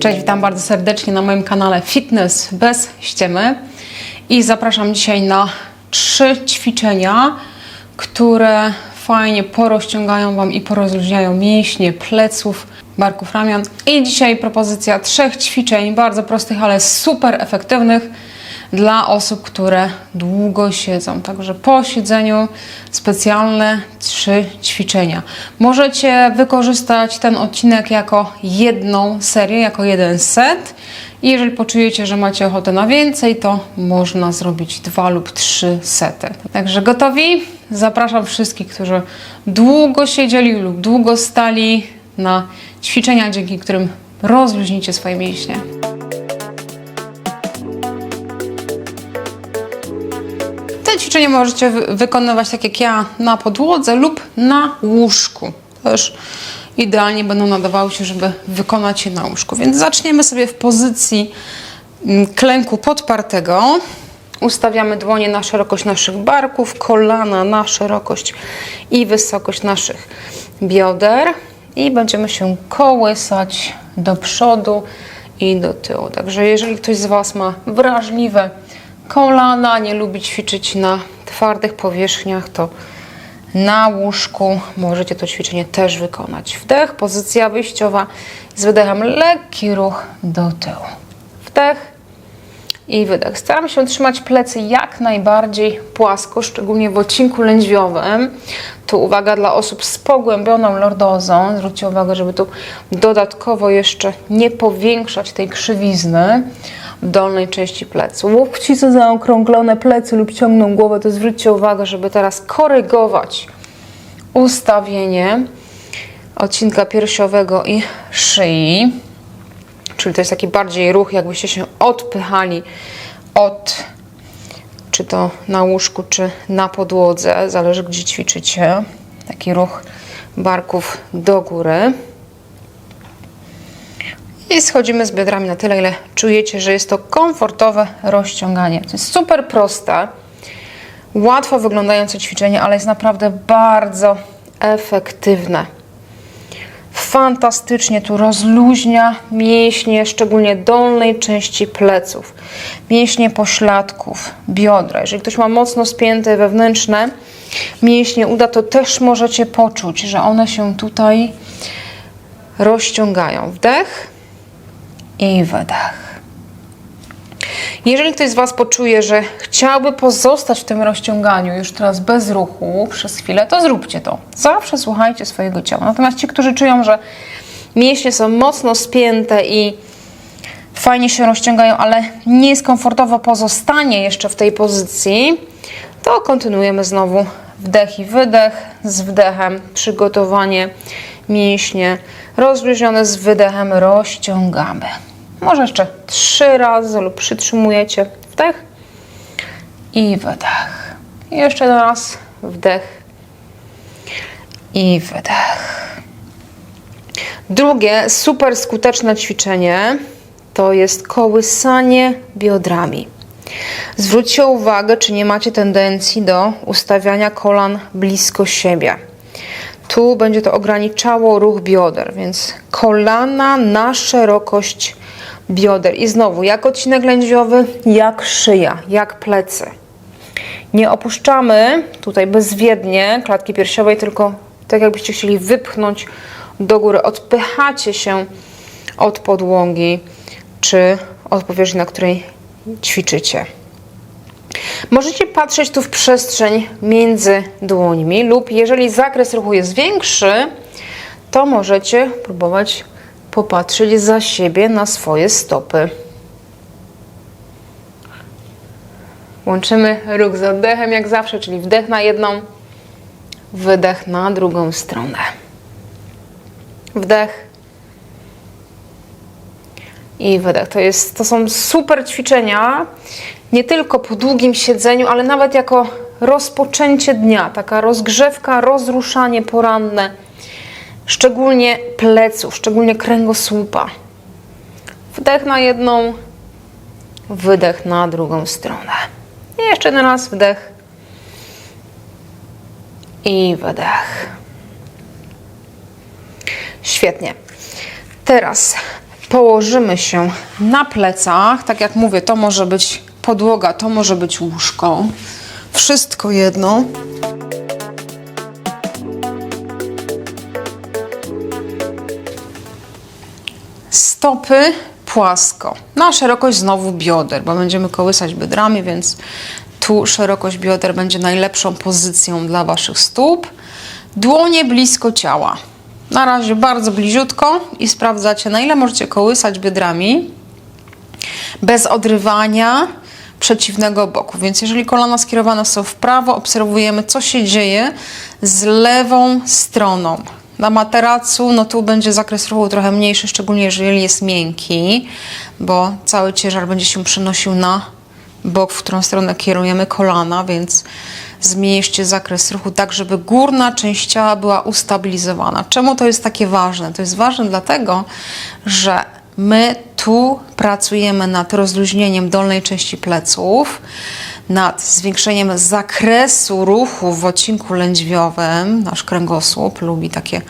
Cześć, witam bardzo serdecznie na moim kanale Fitness bez ściemy i zapraszam dzisiaj na trzy ćwiczenia, które fajnie porozciągają Wam i porozluźniają mięśnie pleców, barków, ramion. I dzisiaj propozycja trzech ćwiczeń, bardzo prostych, ale super efektywnych dla osób, które długo siedzą. Także po siedzeniu specjalne trzy ćwiczenia. Możecie wykorzystać ten odcinek jako jedną serię, jako jeden set. I jeżeli poczujecie, że macie ochotę na więcej, to można zrobić dwa lub trzy sety. Także gotowi? Zapraszam wszystkich, którzy długo siedzieli lub długo stali na ćwiczenia, dzięki którym rozluźnicie swoje mięśnie. Te ćwiczenia możecie wy- wykonywać tak jak ja na podłodze lub na łóżku. Też idealnie będą nadawały się, żeby wykonać je na łóżku. Więc zaczniemy sobie w pozycji mm, klęku podpartego. Ustawiamy dłonie na szerokość naszych barków, kolana na szerokość i wysokość naszych bioder i będziemy się kołysać do przodu i do tyłu. Także jeżeli ktoś z Was ma wrażliwe kolana, nie lubi ćwiczyć na twardych powierzchniach, to na łóżku możecie to ćwiczenie też wykonać. Wdech, pozycja wyjściowa, z wydechem lekki ruch do tyłu. Wdech i wydech. Staram się trzymać plecy jak najbardziej płasko, szczególnie w odcinku lędźwiowym. Tu uwaga dla osób z pogłębioną lordozą. Zwróćcie uwagę, żeby tu dodatkowo jeszcze nie powiększać tej krzywizny dolnej części pleców. Łokci są zaokrąglone, plecy lub ciągną głowę, to zwróćcie uwagę, żeby teraz korygować ustawienie odcinka piersiowego i szyi. Czyli to jest taki bardziej ruch, jakbyście się odpychali od czy to na łóżku, czy na podłodze, zależy gdzie ćwiczycie. Taki ruch barków do góry. I schodzimy z biodrami na tyle, ile czujecie, że jest to komfortowe rozciąganie. To jest super proste, łatwo wyglądające ćwiczenie, ale jest naprawdę bardzo efektywne fantastycznie tu rozluźnia mięśnie, szczególnie dolnej części pleców, mięśnie pośladków, biodra. Jeżeli ktoś ma mocno spięte wewnętrzne mięśnie uda, to też możecie poczuć, że one się tutaj rozciągają. Wdech i wydech. Jeżeli ktoś z Was poczuje, że chciałby pozostać w tym rozciąganiu już teraz bez ruchu przez chwilę, to zróbcie to. Zawsze słuchajcie swojego ciała. Natomiast ci, którzy czują, że mięśnie są mocno spięte i fajnie się rozciągają, ale nie jest komfortowo pozostanie jeszcze w tej pozycji, to kontynuujemy znowu wdech i wydech z wdechem, przygotowanie mięśnie rozluźnione z wydechem rozciągamy. Może jeszcze trzy razy lub przytrzymujecie wdech i wydech. Jeszcze raz wdech i wydech. Drugie super skuteczne ćwiczenie to jest kołysanie biodrami. Zwróćcie uwagę, czy nie macie tendencji do ustawiania kolan blisko siebie. Tu będzie to ograniczało ruch bioder, więc kolana na szerokość bioder. I znowu, jak odcinek lędźwiowy, jak szyja, jak plecy. Nie opuszczamy tutaj bezwiednie klatki piersiowej, tylko tak jakbyście chcieli wypchnąć do góry. Odpychacie się od podłogi, czy od powierzchni, na której ćwiczycie. Możecie patrzeć tu w przestrzeń między dłońmi lub jeżeli zakres ruchu jest większy, to możecie próbować popatrzeć za siebie na swoje stopy. Łączymy ruch z oddechem jak zawsze, czyli wdech na jedną, wydech na drugą stronę. Wdech i wydech. To, jest, to są super ćwiczenia, nie tylko po długim siedzeniu, ale nawet jako rozpoczęcie dnia, taka rozgrzewka, rozruszanie poranne, szczególnie pleców, szczególnie kręgosłupa. Wdech na jedną, wydech na drugą stronę. I jeszcze jeden raz wdech i wydech. Świetnie. Teraz Położymy się na plecach. Tak jak mówię, to może być podłoga, to może być łóżko. Wszystko jedno. Stopy płasko. Na szerokość znowu bioder, bo będziemy kołysać biodrami, więc tu szerokość bioder będzie najlepszą pozycją dla Waszych stóp. Dłonie blisko ciała. Na razie bardzo bliziutko i sprawdzacie, na ile możecie kołysać biodrami bez odrywania przeciwnego boku. Więc jeżeli kolana skierowane są w prawo, obserwujemy, co się dzieje z lewą stroną. Na materacu, no tu będzie zakres ruchu trochę mniejszy, szczególnie jeżeli jest miękki, bo cały ciężar będzie się przenosił na bok, w którą stronę kierujemy kolana, więc zmniejszcie zakres ruchu tak, żeby górna część ciała była ustabilizowana. Czemu to jest takie ważne? To jest ważne dlatego, że my tu pracujemy nad rozluźnieniem dolnej części pleców, nad zwiększeniem zakresu ruchu w odcinku lędźwiowym. Nasz kręgosłup lubi takie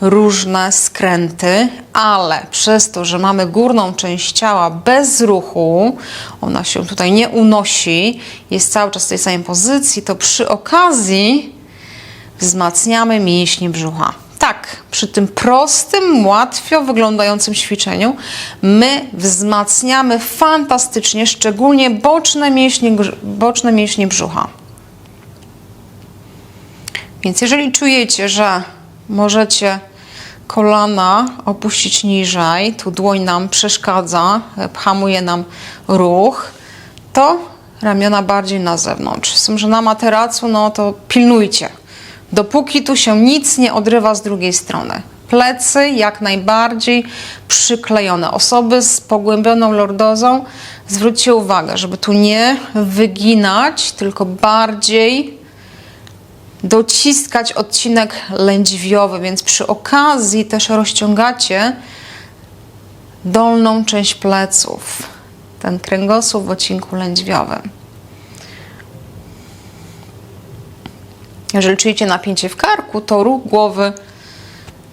różne skręty, ale przez to, że mamy górną część ciała bez ruchu, ona się tutaj nie unosi, jest cały czas w tej samej pozycji, to przy okazji wzmacniamy mięśnie brzucha. Tak, przy tym prostym, łatwo wyglądającym ćwiczeniu my wzmacniamy fantastycznie, szczególnie boczne mięśnie, boczne mięśnie brzucha. Więc jeżeli czujecie, że możecie kolana opuścić niżej, tu dłoń nam przeszkadza, hamuje nam ruch, to ramiona bardziej na zewnątrz. Z tym, że na materacu, no to pilnujcie dopóki tu się nic nie odrywa z drugiej strony. Plecy jak najbardziej przyklejone. Osoby z pogłębioną lordozą, zwróćcie uwagę, żeby tu nie wyginać, tylko bardziej dociskać odcinek lędźwiowy, więc przy okazji też rozciągacie dolną część pleców, ten kręgosłup w odcinku lędźwiowym. Jeżeli czujecie napięcie w karku, to ruch głowy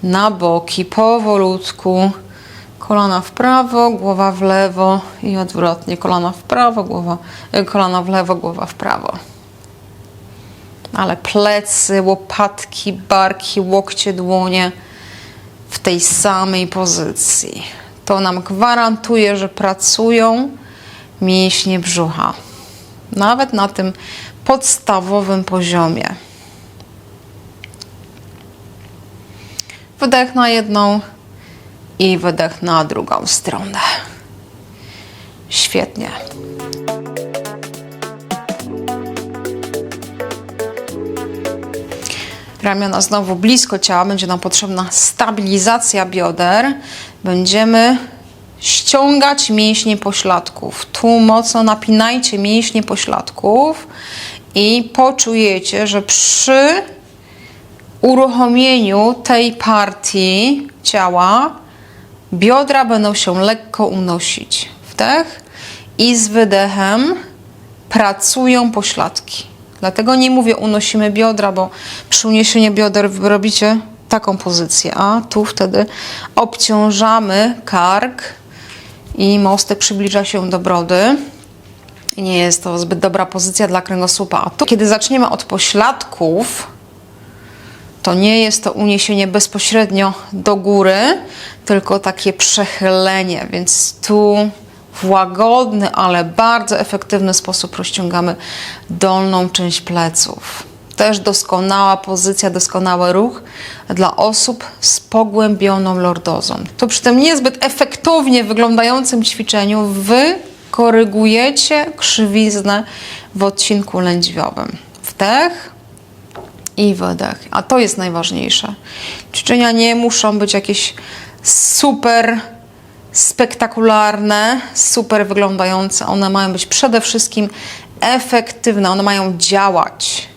na boki, powolutku. Kolana w prawo, głowa w lewo i odwrotnie. Kolana w prawo, głowa, e, kolana w lewo, głowa w prawo. Ale plecy, łopatki, barki, łokcie, dłonie w tej samej pozycji. To nam gwarantuje, że pracują mięśnie brzucha. Nawet na tym podstawowym poziomie. Wydech na jedną i wydech na drugą stronę. Świetnie. Ramiona znowu blisko ciała, będzie nam potrzebna stabilizacja bioder. Będziemy ściągać mięśnie pośladków. Tu mocno napinajcie mięśnie pośladków i poczujecie, że przy uruchomieniu tej partii ciała biodra będą się lekko unosić. Wdech i z wydechem pracują pośladki. Dlatego nie mówię unosimy biodra, bo przy uniesieniu bioder robicie taką pozycję, a tu wtedy obciążamy kark i mostek przybliża się do brody. Nie jest to zbyt dobra pozycja dla kręgosłupa. A tu, kiedy zaczniemy od pośladków, to nie jest to uniesienie bezpośrednio do góry, tylko takie przechylenie, więc tu w łagodny, ale bardzo efektywny sposób rozciągamy dolną część pleców. Też doskonała pozycja, doskonały ruch dla osób z pogłębioną lordozą. To przy tym niezbyt efektownie wyglądającym ćwiczeniu wy korygujecie krzywiznę w odcinku lędźwiowym. Wdech i wydech. A to jest najważniejsze. Ćwiczenia nie muszą być jakieś super spektakularne, super wyglądające. One mają być przede wszystkim efektywne, one mają działać.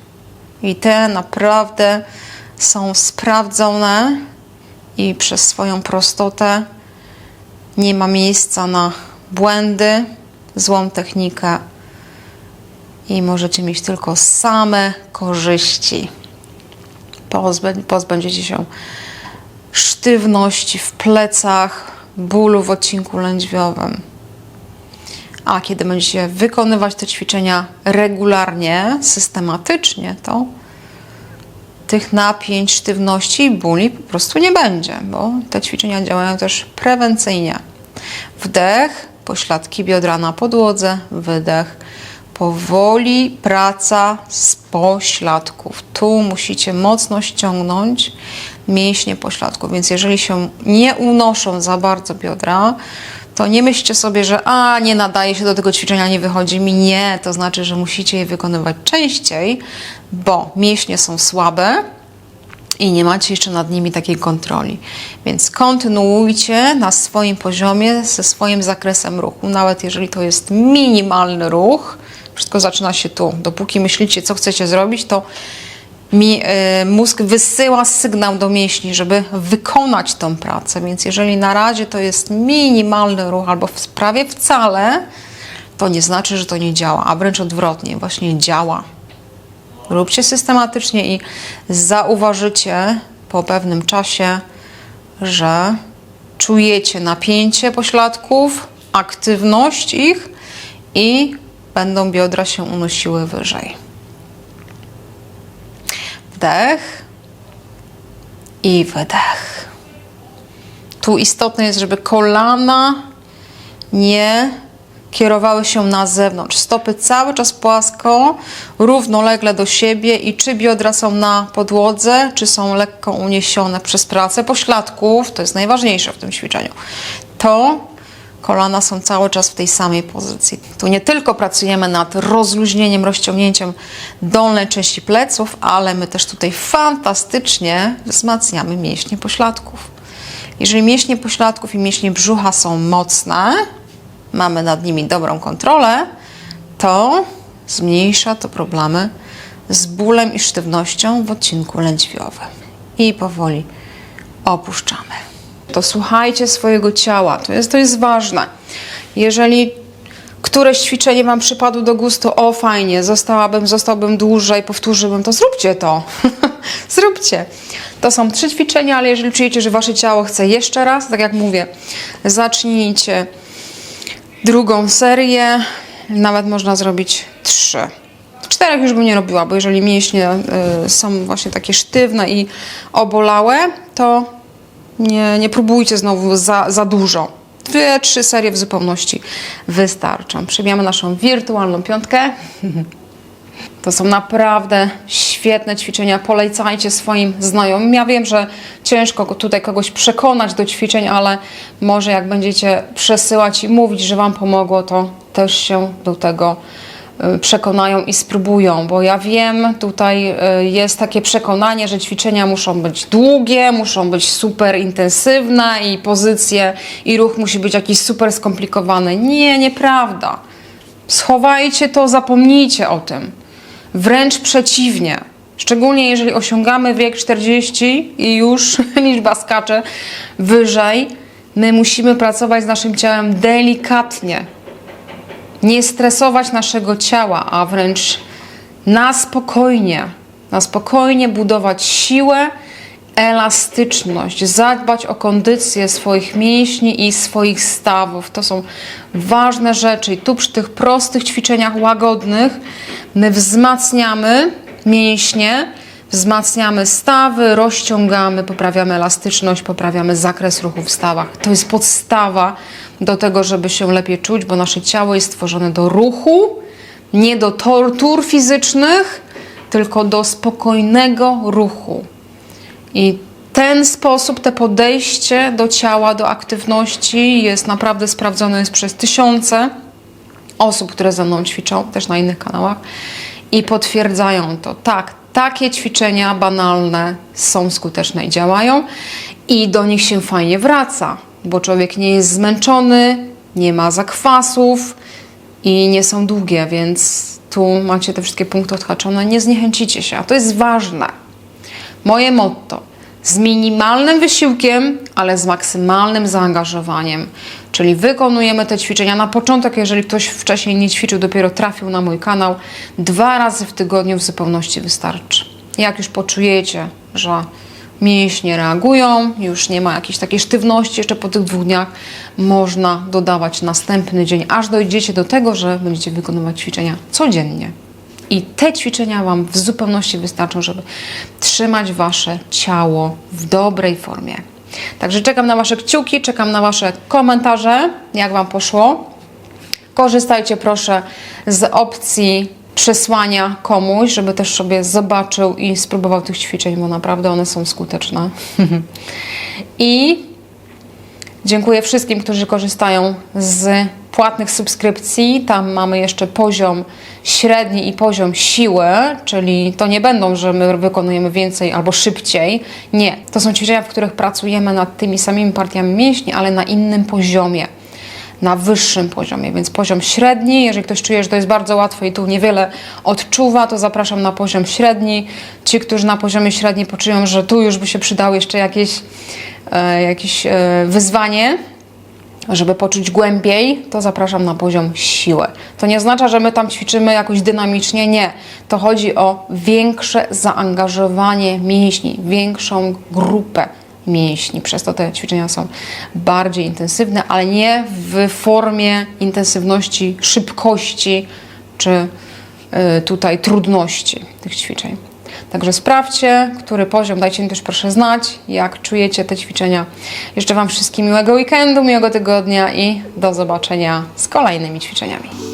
I te naprawdę są sprawdzone i przez swoją prostotę nie ma miejsca na błędy, złą technikę i możecie mieć tylko same korzyści pozbędziecie się sztywności w plecach, bólu w odcinku lędźwiowym. A kiedy będziecie wykonywać te ćwiczenia regularnie, systematycznie, to tych napięć, sztywności i bóli po prostu nie będzie, bo te ćwiczenia działają też prewencyjnie. Wdech, pośladki biodra na podłodze, wydech. Powoli praca z pośladków. Tu musicie mocno ściągnąć mięśnie pośladków, więc jeżeli się nie unoszą za bardzo biodra, to nie myślcie sobie, że a nie nadaje się do tego ćwiczenia, nie wychodzi mi. Nie, to znaczy, że musicie je wykonywać częściej, bo mięśnie są słabe i nie macie jeszcze nad nimi takiej kontroli. Więc kontynuujcie na swoim poziomie, ze swoim zakresem ruchu, nawet jeżeli to jest minimalny ruch. Wszystko zaczyna się tu. Dopóki myślicie, co chcecie zrobić, to mi, y, mózg wysyła sygnał do mięśni, żeby wykonać tą pracę. Więc jeżeli na razie to jest minimalny ruch albo w, prawie wcale, to nie znaczy, że to nie działa, a wręcz odwrotnie, właśnie działa. Róbcie systematycznie i zauważycie po pewnym czasie, że czujecie napięcie pośladków, aktywność ich i będą biodra się unosiły wyżej. Wdech i wydech. Tu istotne jest, żeby kolana nie kierowały się na zewnątrz. Stopy cały czas płasko, równolegle do siebie i czy biodra są na podłodze, czy są lekko uniesione przez pracę pośladków, to jest najważniejsze w tym ćwiczeniu. To kolana są cały czas w tej samej pozycji. Tu nie tylko pracujemy nad rozluźnieniem, rozciągnięciem dolnej części pleców, ale my też tutaj fantastycznie wzmacniamy mięśnie pośladków. Jeżeli mięśnie pośladków i mięśnie brzucha są mocne, mamy nad nimi dobrą kontrolę, to zmniejsza to problemy z bólem i sztywnością w odcinku lędźwiowym. I powoli opuszczamy. To słuchajcie swojego ciała, to jest, to jest ważne. Jeżeli któreś ćwiczenie Wam przypadło do gustu, o fajnie, zostałabym, zostałbym dłużej, powtórzyłbym, to zróbcie to. zróbcie. To są trzy ćwiczenia, ale jeżeli czujecie, że Wasze ciało chce jeszcze raz, tak jak mówię, zacznijcie drugą serię, nawet można zrobić trzy. Czterech już bym nie robiła, bo jeżeli mięśnie y, są właśnie takie sztywne i obolałe, to nie, nie próbujcie znowu za, za dużo. Dwie, trzy serie w zupełności wystarczą. Przybijamy naszą wirtualną piątkę. To są naprawdę świetne ćwiczenia. Polecajcie swoim znajomym. Ja wiem, że ciężko tutaj kogoś przekonać do ćwiczeń, ale może jak będziecie przesyłać i mówić, że Wam pomogło, to też się do tego przekonają i spróbują, bo ja wiem, tutaj y, jest takie przekonanie, że ćwiczenia muszą być długie, muszą być super intensywne i pozycje i ruch musi być jakiś super skomplikowany. Nie, nieprawda. Schowajcie to, zapomnijcie o tym. Wręcz przeciwnie. Szczególnie jeżeli osiągamy wiek 40 i już liczba skacze wyżej, my musimy pracować z naszym ciałem delikatnie. Nie stresować naszego ciała, a wręcz na spokojnie, na spokojnie budować siłę, elastyczność, zadbać o kondycję swoich mięśni i swoich stawów. To są ważne rzeczy. I tu przy tych prostych ćwiczeniach łagodnych my wzmacniamy mięśnie, wzmacniamy stawy, rozciągamy, poprawiamy elastyczność, poprawiamy zakres ruchu w stawach. To jest podstawa do tego, żeby się lepiej czuć, bo nasze ciało jest stworzone do ruchu, nie do tortur fizycznych, tylko do spokojnego ruchu. I ten sposób, te podejście do ciała, do aktywności jest naprawdę sprawdzone jest przez tysiące osób, które ze mną ćwiczą, też na innych kanałach i potwierdzają to. Tak, takie ćwiczenia banalne są skuteczne i działają i do nich się fajnie wraca, bo człowiek nie jest zmęczony, nie ma zakwasów i nie są długie, więc tu macie te wszystkie punkty odhaczone. Nie zniechęcicie się, a to jest ważne. Moje motto: z minimalnym wysiłkiem, ale z maksymalnym zaangażowaniem. Czyli wykonujemy te ćwiczenia na początek, jeżeli ktoś wcześniej nie ćwiczył, dopiero trafił na mój kanał, dwa razy w tygodniu w zupełności wystarczy. Jak już poczujecie, że mięśnie reagują, już nie ma jakiejś takiej sztywności jeszcze po tych dwóch dniach, można dodawać następny dzień, aż dojdziecie do tego, że będziecie wykonywać ćwiczenia codziennie. I te ćwiczenia Wam w zupełności wystarczą, żeby trzymać Wasze ciało w dobrej formie. Także czekam na Wasze kciuki, czekam na Wasze komentarze, jak Wam poszło. Korzystajcie proszę z opcji przesłania komuś, żeby też sobie zobaczył i spróbował tych ćwiczeń, bo naprawdę one są skuteczne. I Dziękuję wszystkim, którzy korzystają z płatnych subskrypcji. Tam mamy jeszcze poziom średni i poziom siły, czyli to nie będą, że my wykonujemy więcej albo szybciej. Nie, to są ćwiczenia, w których pracujemy nad tymi samymi partiami mięśni, ale na innym poziomie. Na wyższym poziomie, więc poziom średni. Jeżeli ktoś czuje, że to jest bardzo łatwe i tu niewiele odczuwa, to zapraszam na poziom średni. Ci, którzy na poziomie średni poczują, że tu już by się przydało jeszcze jakieś, e, jakieś e, wyzwanie, żeby poczuć głębiej, to zapraszam na poziom siły. To nie oznacza, że my tam ćwiczymy jakoś dynamicznie, nie. To chodzi o większe zaangażowanie mięśni, większą grupę mięśni. Przez to te ćwiczenia są bardziej intensywne, ale nie w formie intensywności, szybkości czy y, tutaj trudności tych ćwiczeń. Także sprawdźcie, który poziom, dajcie mi też proszę znać, jak czujecie te ćwiczenia. Życzę Wam wszystkim miłego weekendu, miłego tygodnia i do zobaczenia z kolejnymi ćwiczeniami.